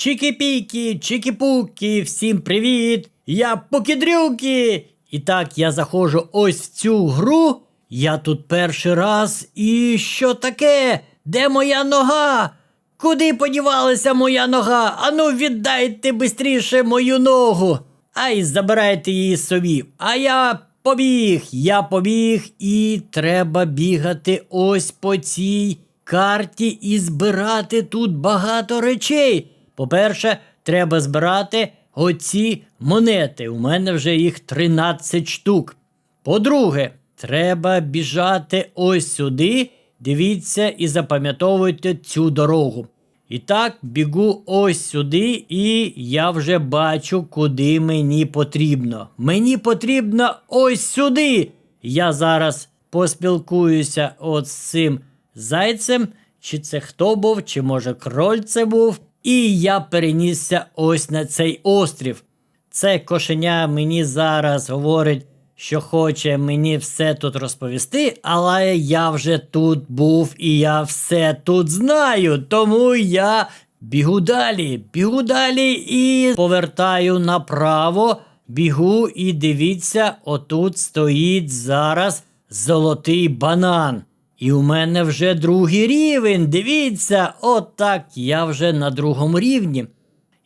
Чики-піки, чики-пуки, всім привіт! Я Пукідрюки! І так, я заходжу ось в цю гру. Я тут перший раз. І що таке? Де моя нога? Куди подівалася моя нога? Ану, віддайте бистріше мою ногу. Ай, забирайте її собі. А я побіг, я побіг, і треба бігати ось по цій карті і збирати тут багато речей. По-перше, треба збирати оці монети. У мене вже їх 13 штук. По-друге, треба біжати ось сюди. Дивіться і запам'ятовуйте цю дорогу. І так, бігу ось сюди, і я вже бачу, куди мені потрібно. Мені потрібно ось сюди. Я зараз поспілкуюся от з цим зайцем, чи це хто був, чи може кроль це був. І я перенісся ось на цей острів. Це кошеня мені зараз говорить, що хоче мені все тут розповісти, але я вже тут був і я все тут знаю. Тому я бігу далі, бігу далі і повертаю направо, бігу і дивіться, отут стоїть зараз золотий банан. І у мене вже другий рівень. Дивіться, отак я вже на другому рівні.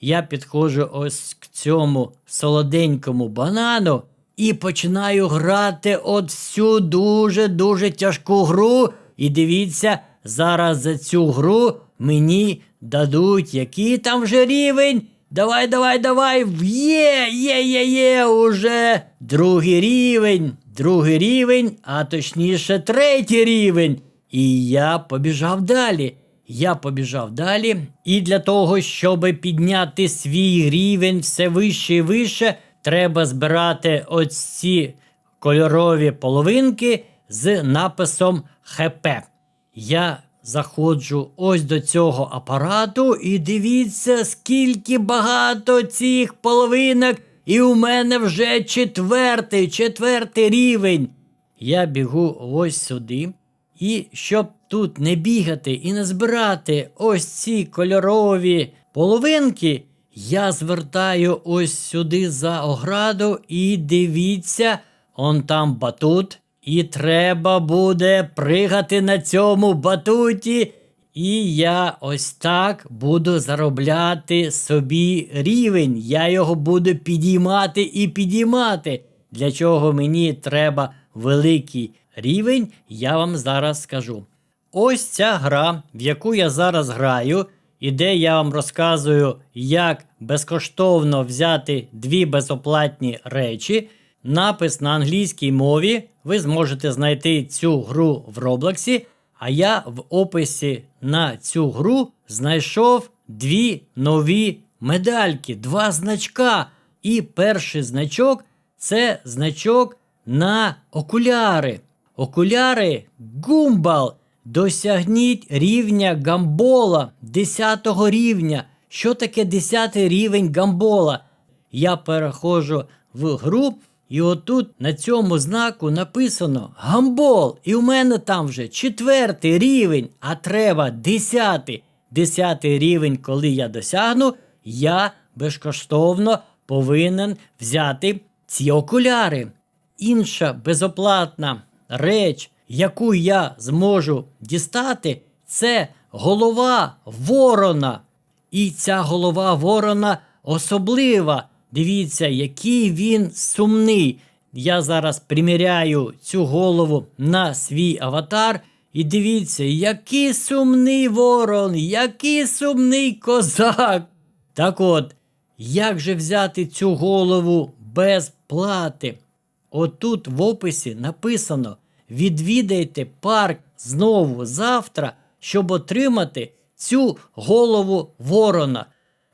Я підходжу ось к цьому солоденькому банану і починаю грати от всю дуже-дуже тяжку гру. І дивіться, зараз за цю гру мені дадуть який там вже рівень. Давай, давай, давай. Є, є, є, є, уже другий рівень, другий рівень, а точніше третій рівень. І я побіжав далі. Я побіжав далі, і для того, щоб підняти свій рівень все вище і вище, треба збирати ось ці кольорові половинки з написом ХП. Я заходжу ось до цього апарату, і дивіться, скільки багато цих половинок, і у мене вже четвертий, четвертий рівень. Я бігу ось сюди. І щоб тут не бігати і не збирати ось ці кольорові половинки, я звертаю ось сюди за ограду і дивіться, он там батут, і треба буде пригати на цьому батуті. І я ось так буду заробляти собі рівень. Я його буду підіймати і підіймати. Для чого мені треба великий рівень, я вам зараз скажу. Ось ця гра, в яку я зараз граю, і де я вам розказую, як безкоштовно взяти дві безоплатні речі. Напис на англійській мові. Ви зможете знайти цю гру в Роблоксі. А я в описі на цю гру знайшов дві нові медальки, два значка. І перший значок це значок на окуляри. Окуляри Гумбал. Досягніть рівня гамбола 10 рівня. Що таке 10 рівень гамбола? Я переходжу в гру, і отут на цьому знаку написано гамбол. І у мене там вже четвертий рівень, а треба 10. 10 рівень, коли я досягну, я безкоштовно повинен взяти ці окуляри. Інша безоплатна реч, яку я зможу дістати, це голова ворона. І ця голова ворона особлива. Дивіться, який він сумний. Я зараз приміряю цю голову на свій аватар. І дивіться, який сумний ворон, який сумний козак. Так от, як же взяти цю голову без плати? Отут в описі написано: відвідайте парк знову завтра, щоб отримати цю голову ворона.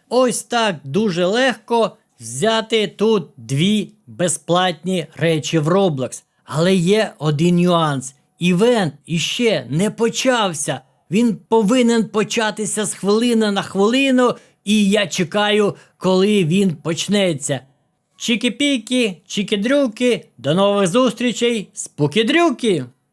Ось так дуже легко взяти тут дві безплатні речі в Roblox. Але є один нюанс. Івент іще не почався. Він повинен початися з хвилини на хвилину, і я чекаю, коли він почнеться. Чікі-пікі, чікі-дрюки, до нових зустрічей, спукі-дрюки!